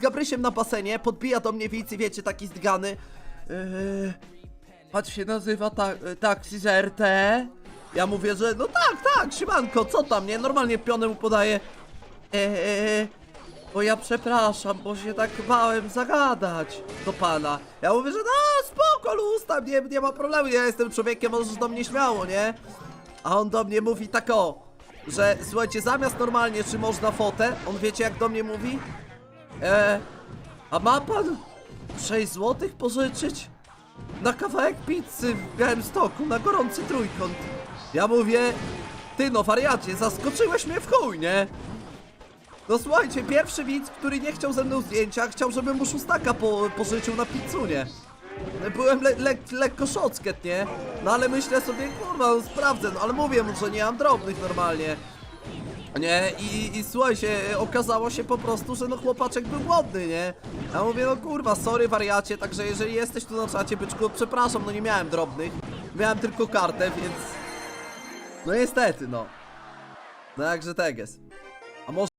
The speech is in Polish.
Gabrysiem na basenie, podbija do mnie widz i wiecie, taki zdgany. Yy, pan się nazywa ta, taksi z RT? Ja mówię, że no tak, tak, siemanko, co tam, nie? Normalnie pionę mu podaję. Eee, bo ja przepraszam, bo się tak bałem zagadać do pana. Ja mówię, że no spoko, luz tam, nie, nie ma problemu, ja jestem człowiekiem, możesz do mnie śmiało, nie? A on do mnie mówi tak o, że słuchajcie, zamiast normalnie, czy można fotę, on wiecie jak do mnie mówi? Eee, a ma pan 6 złotych pożyczyć? Na kawałek pizzy w Białymstoku, na gorący trójkąt. Ja mówię, ty no wariacie, zaskoczyłeś mnie w chuj, nie? No słuchajcie, pierwszy widz, który nie chciał ze mną zdjęcia, chciał, żebym mu szóstaka po, pożyczył na pizzunie. Byłem le, le, lekko szocket, nie? No ale myślę sobie, kurwa, no sprawdzę, no ale mówię mu, że nie mam drobnych normalnie. Nie, i, i słuchajcie, okazało się po prostu, że no chłopaczek był głodny, nie? Ja mówię, no kurwa, sorry wariacie, także jeżeli jesteś tu na czacie, byczku, przepraszam, no nie miałem drobnych. Miałem tylko kartę, więc... No niestety, no. No jakże tak jest. A może...